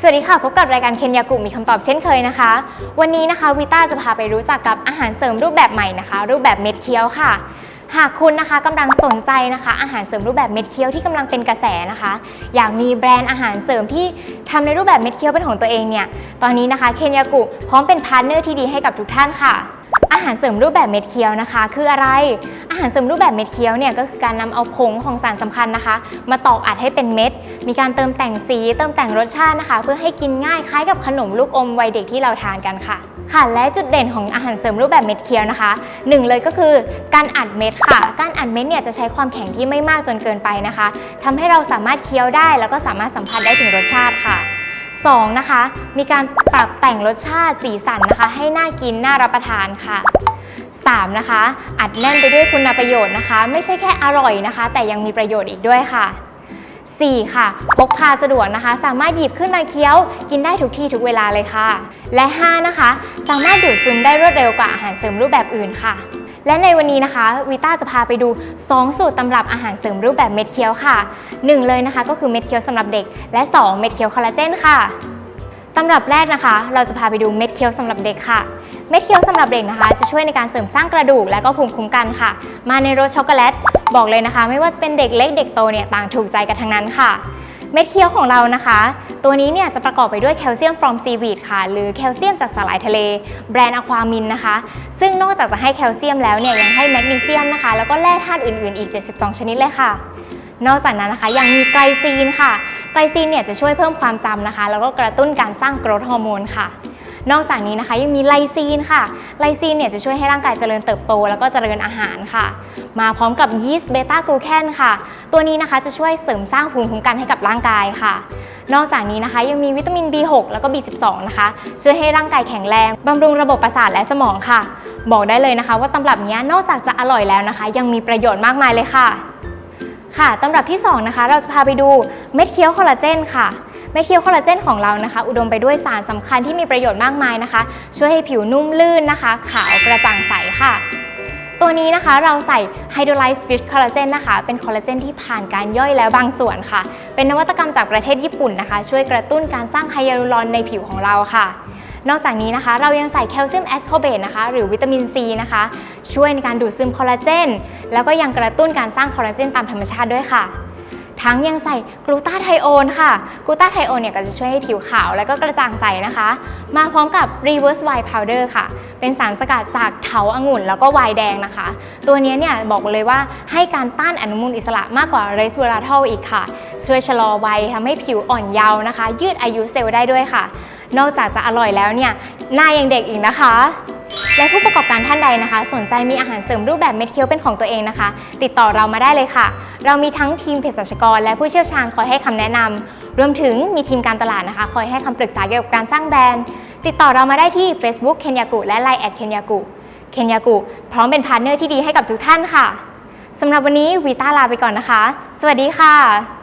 สวัสดีค่ะ พบกับรายการเคนยากุมีคำตอบเช่นเคยนะคะ วันนี้นะคะวิต้าจะพาไปรู้จักกับอาหารเสริมรูปแบบใหม่นะคะ รูปแบบเม็ดเคี้ยวค่ะ หากคุณนะคะกำลังสนใจนะคะ อาหารเสริมรูปแบบเม็ดเคี้ยวที่กำลังเป็นกระแสนะคะ อยากมีแบรนด์อาหารเสริมที่ทำในรูปแบบเม็ดเคี้ยวเป็นของตัวเองเนี่ย ตอนนี้นะคะเคนยากุพร้อมเป็นพาร์ทเนอร์ที่ดีให้กับทุกท่านค่ะ อาหารเสริมรูปแบบเม็ดเคี้ยวนะคะ คืออะไร อาหารเสริมรูปแบบเม็ดเคี้ยวเนี่ยก็คือการนำเอาผงของสารสำคัญนะคะ มาตอกอัดให้เป็นเม็ด มีการเติมแต่งสี เติมแต่งรสชาตินะคะ เพื่อให้กินง่ายคล้ายกับขนมลูกอมวัยเด็กที่เราทานกันค่ะ ค่ะ และจุดเด่นของอาหารเสริมรูปแบบเม็ดเคี้ยวนะคะหนึ่งเลยก็คือการอัดเม็ดค่ะ การอัดเม็ดเนี่ยจะใช้ความแข็งที่ไม่มากจนเกินไปนะคะทำให้เราสามารถเคี้ยวได้ แล้วก็สามารถสัมผัสได้ถึงรสชาติค่ะ 2. นะคะ มีการปรับแต่งรสชาติสีสันนะคะ ให้น่ากินน่ารับประทานค่ะ 3. นะคะ อัดแน่นไปด้วยคุณประโยชน์นะคะ ไม่ใช่แค่อร่อยนะคะ แต่ยังมีประโยชน์อีกด้วยค่ะ 4. ค่ะ พกพาสะดวกนะคะ สามารถหยิบขึ้นมาเคี้ยว กินได้ทุกที่ทุกเวลาเลยค่ะ และ 5. นะคะ สามารถดูดซึมได้รวดเร็วกว่าอาหารเสริมรูปแบบอื่นค่ะ และในวันนี้นะคะวิต้าจะพาไปดู 2 สูตรตำรับอาหารเสริมรูปแบบเม็ดเคี้ยวค่ะ 1 เลยนะคะก็คือเม็ดเคี้ยวสำหรับเด็ก และ 2 เม็ดเคี้ยวคอลลาเจนค่ะตำรับแรกนะคะ เราจะพาไปดูเม็ดเคี้ยวสำหรับเด็กค่ะ เม็ดเคี้ยวสำหรับเด็กนะคะ จะช่วยในการเสริมสร้างกระดูกและก็ภูมิคุ้มกันค่ะ มาในรสช็อกโกแลตบอกเลยนะคะ ไม่ว่าจะเป็นเด็กเล็กเด็กโตเนี่ยต่างถูกใจกันทั้งนั้นค่ะ เม็ดเคี้ยวของเรานะคะ ตัวนี้เนี่ยจะประกอบไปด้วยแคลเซียม from seaweed ค่ะ หรือแคลเซียมจากสาหร่ายทะเล แบรนด์อะความินนะคะ ซึ่งนอกจากจะให้แคลเซียมแล้วเนี่ยยังให้แมกนีเซียมนะคะ แล้วก็แร่ธาตุอื่นๆ อีก 72 ชนิดเลยค่ะ นอกจากนั้นนะคะยังมีไกลซีนค่ะ ไกลซีนเนี่ยจะช่วยเพิ่มความจำนะคะ แล้วก็กระตุ้นการสร้างโกรทฮอร์โมนค่ะ นอกจากนี้นะคะยังมีไลซีนค่ะ ไลซีนเนี่ยจะช่วยให้ร่างกายเจริญเติบโต แล้วก็เจริญอาหารค่ะ มาพร้อมกับยีสต์เบต้ากลูแคนค่ะ ตัวนี้นะคะจะช่วยเสริมสร้างภูมิคุ้มกันให้กับร่างกายค่ะ นอกจากนี้นะคะยังมีวิตามิน B6 แล้วก็ B12 นะคะ ช่วยให้ร่างกายแข็งแรงบำรุงระบบประสาทและสมองค่ะ บอกได้เลยนะคะ ว่าตำรับนี้นอกจากจะอร่อยแล้วนะคะ ยังมีประโยชน์มากมายเลยค่ะ ค่ะตำรับที่2นะคะเราจะพาไปดูเม็ดเคี้ยวคอลลาเจนค่ะ เม็ดเคียวคอลลาเจนของเรานะคะ อุดมไปด้วยสารสำคัญที่มีประโยชน์มากมายนะคะ ช่วยให้ผิวนุ่มลื่นนะคะ ขาวกระจ่างใสค่ะตัวนี้นะคะเราใส่ Hydrolyzed Fish Collagen นะคะ เป็นคอลลาเจนที่ผ่านการย่อยแล้วบางส่วนค่ะ เป็นนวัตกรรมจากประเทศญี่ปุ่นนะคะ ช่วยกระตุ้นการสร้างไฮยาลูรอนในผิวของเราค่ะ นอกจากนี้นะคะ เรายังใส่แคลเซียมแอสคอร์เบตนะคะ หรือวิตามินซีนะคะ ช่วยในการดูดซึมคอลลาเจนแล้วก็ยังกระตุ้นการสร้างคอลลาเจนตามธรรมชาติด้วยค่ะ ทั้งยังใส่กลูตาไทโอนค่ะกลูตาไทโอนเนี่ยก็จะช่วยให้ผิวขาวและก็กระจ่างใสนะคะ มาพร้อมกับ reverse wine powder ค่ะ เป็นสารสกัดจากเถาองุ่น แล้วก็ไวน์แดงนะคะ ตัวนี้เนี่ยบอกเลยว่าให้การต้านอนุมูลอิสระมากกว่า resveratrol อีกค่ะ ช่วยชะลอวัยทำให้ผิวอ่อนเยาว์นะคะ ยืดอายุเซลล์ได้ด้วยค่ะ นอกจากจะอร่อยแล้วเนี่ยหน้ายังเด็กอีกนะคะ และผู้ประกอบการท่านใดนะคะ สนใจมีอาหารเสริมรูปแบบเม็ดเคี้ยวเป็นของตัวเองนะคะ ติดต่อเรามาได้เลยค่ะ เรามีทั้งทีมเภสัชกร และผู้เชี่ยวชาญคอยให้คำแนะนำรวมถึงมีทีมการตลาดนะคะ คอยให้คำปรึกษาเกี่ยวกับการสร้างแบรนด์ ติดต่อเรามาได้ที่ Facebook เคนยากุและ Line แอดเคนยากุเคนยากุพร้อมเป็นพาร์ทเนอร์ที่ดีให้กับทุกท่านค่ะสำหรับวันนี้วีต้าลาไปก่อนนะคะ สวัสดีค่ะ